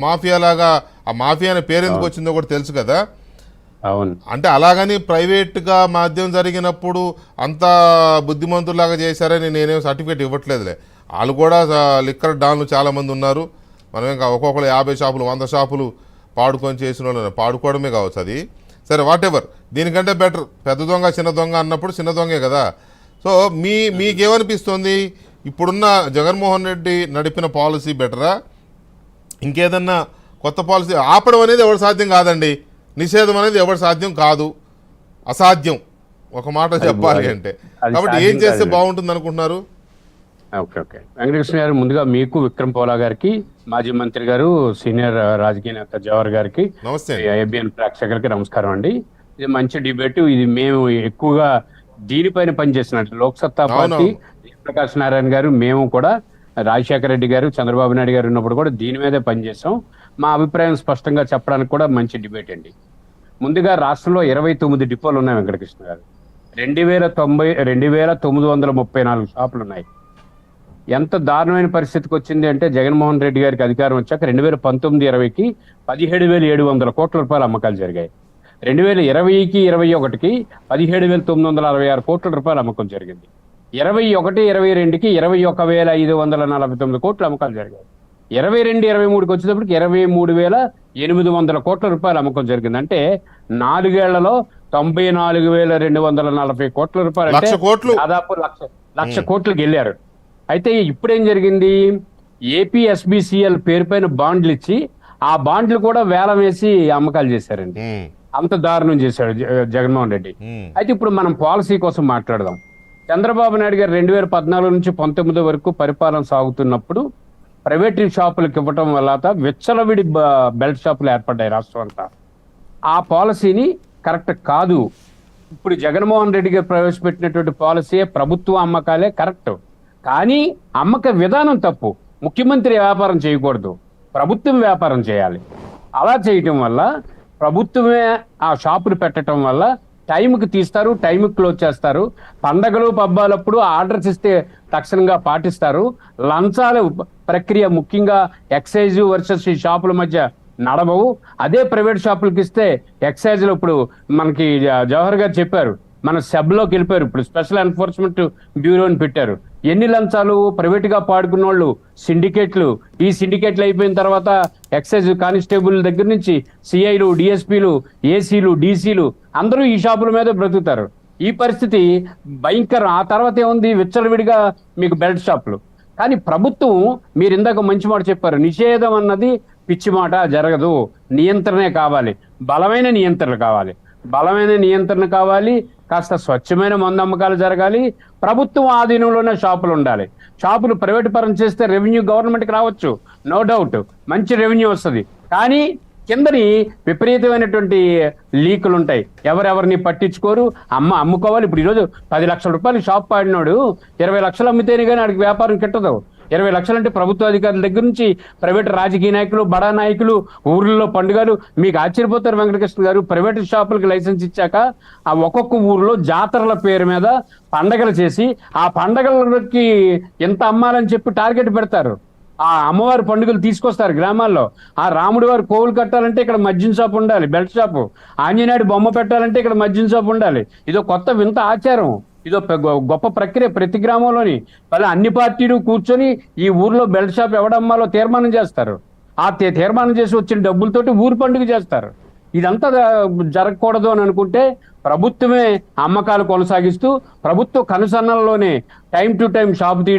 Mafia లాగా ఆ mafia అనే పేరు ఎందుకు వచ్చిందో కూడా తెలుసు కదా. అవును. అంటే అలాగని ప్రైవేట్గా మాధ్యమం జరిగినప్పుడు అంత బుద్ధిమంతులాగా చేశారని నేనేం సర్టిఫికేట్ ఇవ్వట్లేదులే. వాళ్ళు కూడా లిక్కర్ డాన్లు చాలా మంది ఉన్నారు. మనం ఇంకా ఒక్కొక్కరు యాభై షాపులు వంద షాపులు పాడుకొని చేసిన వాళ్ళు పాడుకోవడమే కావచ్చు అది. సరే వాట్ ఎవర్ దీనికంటే బెటర్ పెద్ద దొంగ చిన్న దొంగ అన్నప్పుడు చిన్న దొంగే కదా. సో మీ మీకేమనిపిస్తుంది? ఇప్పుడున్న జగన్మోహన్ రెడ్డి నడిపిన పాలసీ బెటరా? ఇంకేదన్నా కొత్త పాలసీ ఆపడం అనేది ఎవరు సాధ్యం కాదండి. నిషేధం అనేది ఎవరు సాధ్యం కాదు. అసాధ్యం. ఒక మాట చెప్పాలి అంటే. కాబట్టి ఏం చేస్తే. బాగుంటుంది అనుకుంటున్నారు? Okay okay. వెంకటకృష్ణ గారు ముందుగా మీకు విక్రమ్ పోలా గారికి మాజీ మంత్రి గారు సీనియర్ రాజకీయ నేత జవహర్ గారికి నమస్తే. ఏబిఎన్ ప్రేక్షకులకి నమస్కారం అండి. ఇది మంచి డిబేట్. ఇది మేము ఎక్కువగా దీనిపైన పనిచేసినట్టు లోక్సత్తా పార్టీ ప్రకాష్ నారాయణ గారు మేము కూడా రాజశేఖర రెడ్డి గారు చంద్రబాబు నాయుడు గారు ఉన్నప్పుడు కూడా దీని మీదే పనిచేసాం మా అభిప్రాయం స్పష్టంగా చెప్పడానికి కూడా మంచి డిబేట్ అండి. ముందుగా రాష్ట్రంలో ఇరవై తొమ్మిది డిపోలు ఉన్నాయి వెంకటకృష్ణ గారు. రెండు వేల తొంభై రెండు వేల తొమ్మిది వందల ముప్పై నాలుగు షాపులు ఉన్నాయి. ఎంత దారుణమైన పరిస్థితికి వచ్చింది అంటే జగన్మోహన్ రెడ్డి గారికి అధికారం వచ్చాక రెండు వేల పంతొమ్మిది ఇరవైకి పదిహేడు వేల ఏడు వందల కోట్ల రూపాయల అమ్మకాలు జరిగాయి. రెండు వేల ఇరవైకి ఇరవై ఒకటికి పదిహేడు వేల తొమ్మిది వందల అరవై ఆరు కోట్ల రూపాయల అమ్మకం జరిగింది. ఇరవై ఒకటి ఇరవై రెండుకి ఇరవై ఒక వేల ఐదు వందల నలభై తొమ్మిది కోట్ల అమ్మకాలు జరిగాయి. ఇరవై రెండు ఇరవై మూడుకి వచ్చేటప్పటికి ఇరవై మూడు వేల ఎనిమిది వందల కోట్ల రూపాయల అమ్మకం జరిగింది. అంటే నాలుగేళ్ళలో తొంభై నాలుగు వేల రెండు వందల నలభై కోట్ల రూపాయలు. అంటే దాదాపు లక్ష లక్ష కోట్లకు వెళ్ళారు అయితే ఇప్పుడేం జరిగింది? ఏపీఎస్బిసిఎల్ పేరు పైన బాండ్లు ఇచ్చి ఆ బాండ్లు కూడా వేలం వేసి అమ్మకాలు చేశారండి. అంత దారుణం చేశాడు జగన్మోహన్ రెడ్డి. అయితే ఇప్పుడు మనం పాలసీ కోసం మాట్లాడదాం. చంద్రబాబు నాయుడు గారు రెండు వేల పద్నాలుగు నుంచి పంతొమ్మిది వరకు పరిపాలన సాగుతున్నప్పుడు ప్రైవేట్ షాపులకు ఇవ్వటం వల్ల విచ్చలవిడి బ- బెల్ట్ షాపులు ఏర్పడ్డాయి రాష్ట్రం అంతా. ఆ పాలసీని కరెక్ట్ కాదు. ఇప్పుడు జగన్మోహన్ రెడ్డి గారు ప్రవేశపెట్టినటువంటి పాలసీ ప్రభుత్వ అమ్మకాలే కరెక్ట్. కానీ అమ్మక విధానం తప్పు. ముఖ్యమంత్రి వ్యాపారం చేయకూడదు. ప్రభుత్వం వ్యాపారం చేయాలి. అలా చేయటం వల్ల ప్రభుత్వమే ఆ షాపులు పెట్టడం వల్ల టైంకి తీస్తారు టైంకి క్లోజ్ చేస్తారు. పండగలు పబ్బాలప్పుడు ఆర్డర్స్ ఇస్తే తక్షణంగా పాటిస్తారు. లంచాల ప్రక్రియ ముఖ్యంగా ఎక్సైజ్ వర్సెస్ ఈ షాపుల మధ్య నడవవు. అదే ప్రైవేట్ షాపులకి ఇస్తే ఎక్సైజ్లు ఇప్పుడు మనకి జవహర్ గారు చెప్పారు. మన సెబ్లోకి వెళ్ళిపోయారు. ఇప్పుడు స్పెషల్ ఎన్ఫోర్స్మెంట్ బ్యూరోని పెట్టారు. ఎన్ని లంచాలు ప్రైవేట్గా పాడుకున్న వాళ్ళు సిండికేట్లు? ఈ సిండికేట్లు అయిపోయిన తర్వాత ఎక్సైజ్ కానిస్టేబుల్ దగ్గర నుంచి సిఐలు డిఎస్పీలు ఏసీలు డీసీలు అందరూ ఈ షాపుల మీద బ్రతుకుతారు. ఈ పరిస్థితి భయంకరం. ఆ తర్వాత ఏముంది? విచ్చలవిడిగా మీకు బెల్ట్ షాపులు. కానీ ప్రభుత్వం మీరు ఇందాక మంచి మాట చెప్పారు. నిషేధం అన్నది పిచ్చి మాట జరగదు. నియంత్రణే కావాలి. బలమైన నియంత్రణ కావాలి. బలమైన నియంత్రణ కావాలి. కాస్త స్వచ్ఛమైన మందమ్మకాలు జరగాలి. ప్రభుత్వం ఆధీనంలోనే షాపులు ఉండాలి. షాపులు ప్రైవేట్ పరం చేస్తే రెవెన్యూ గవర్నమెంట్కి రావచ్చు. No doubt. మంచి రెవెన్యూ వస్తుంది. కానీ కిందని విపరీతమైనటువంటి లీకులు ఉంటాయి. ఎవరెవరిని పట్టించుకోరు? అమ్మ అమ్ముకోవాలి. ఇప్పుడు ఈరోజు పది లక్షల రూపాయలు షాప్ పాడినాడు ఇరవై లక్షలు అమ్మితేనే కానీ వాడికి వ్యాపారం కిట్టదు. ఇరవై లక్షలు అంటే ప్రభుత్వ అధికారుల దగ్గర నుంచి ప్రైవేట్ రాజకీయ నాయకులు బడా నాయకులు ఊర్లలో పండుగలు మీకు ఆశ్చర్యపోతారు వెంకటకృష్ణ గారు. ప్రైవేట్ షాపులకు లైసెన్స్ ఇచ్చాక ఆ ఒక్కొక్క ఊర్లో జాతరల పేరు మీద పండగలు చేసి ఆ పండగలకి ఎంత అమ్మాలని చెప్పి టార్గెట్ పెడతారు. ఆ అమ్మవారి పండుగలు తీసుకొస్తారు గ్రామాల్లో. ఆ రాముడి వారి కోవులు కట్టాలంటే ఇక్కడ మద్యం షాప్ ఉండాలి బెల్ట్ షాపు. ఆంజనేయుడు బొమ్మ పెట్టాలంటే ఇక్కడ మద్యం షాప్ ఉండాలి. ఇదో కొత్త వింత ఆచారం. ఇదో గొప్ప ప్రక్రియ ప్రతి గ్రామంలోని మళ్ళీ అన్ని పార్టీలు కూర్చొని ఈ ఊర్లో బెల్ట్ షాప్ ఎవడమ్మాలో తీర్మానం చేస్తారు. ఆ తీర్మానం చేసి వచ్చిన డబ్బులతోటి ఊరు పండుగ చేస్తారు. ఇదంతా జరగకూడదు అని అనుకుంటే ప్రభుత్వమే అమ్మకాలు కొనసాగిస్తూ ప్రభుత్వ కనుసన్నల్లోనే టైం టు టైం షాప్ తీ